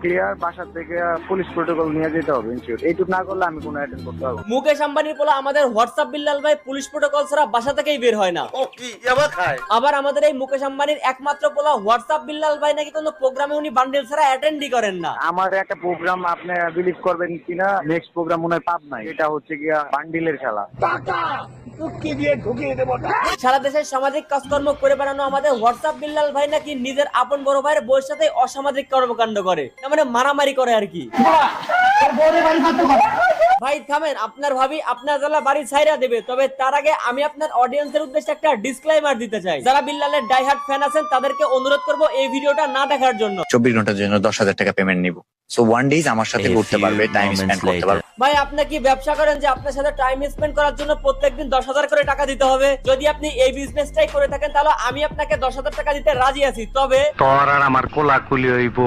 Clear বাসার থেকে police protocol নিয়ে যেতে হবে ইনস্টিটিউট এইটুকু না করলে আমি কোনো অ্যাটেন্ড করতে পারব মুকেশ আম্বানির পোলা আমাদের হোয়াটসঅ্যাপ বিল্লাল ভাই পুলিশ প্রোটোকল ছাড়া বাসা থেকেই বের হয় না। ও কি খায়? আবার আমাদের এই মুকেশ আম্বানির একমাত্র পোলা হোয়াটসঅ্যাপ বিল্লাল ভাই নাকি কোনো প্রোগ্রামে উনি বান্ডেল ছাড়া অ্যাটেন্ডই করেন না। আমার একটা প্রোগ্রাম আপনি বিলিভ করবেন কিনা নেক্সট প্রোগ্রাম মনে হয় পাব নাই। এটা হচ্ছে গিয়া বান্ডিলের খেলা। সারা দেশের সামাজিক কাজকর্ম করে বেড়ানো আমাদের হোয়াটসঅ্যাপ বিল্লাল ভাই নাকি নিজের আপন বড় ভাইয়ের বউয়ের সাথে অসামাজিক কর্মকাণ্ড করে। মানে মারামারি করে আর কি। ভাই থামেন আপনার ভাবি আপনার জ্বালা বাড়ি ছাইরা দেবে তবে তার আগে আমি আপনার অডিয়েন্সের উদ্দেশ্যে একটা ডিসক্লাইমার দিতে চাই। যারা বিল্লালের ডাইহার্ট ফ্যান আছেন তাদেরকে অনুরোধ করব এই ভিডিওটা না দেখার জন্য। চব্বিশ ঘণ্টার জন্য দশ হাজার টাকা পেমেন্ট নিব। সো ওয়ান ডেজ আমার সাথে ঘুরতে পারবে টাইম স্পেন্ড করতে পারবে। ভাই আপনি কি ব্যবসা করেন যে আপনার সাথে টাইম স্পেন্ড করার জন্য প্রত্যেকদিন দশ হাজার করে টাকা দিতে হবে? যদি আপনি এই বিজনেসটাই করে থাকেন তাহলে আমি আপনাকে দশ হাজার টাকা দিতে রাজি আছি। তবে তোর আর আমার কোলাকুলি হইব।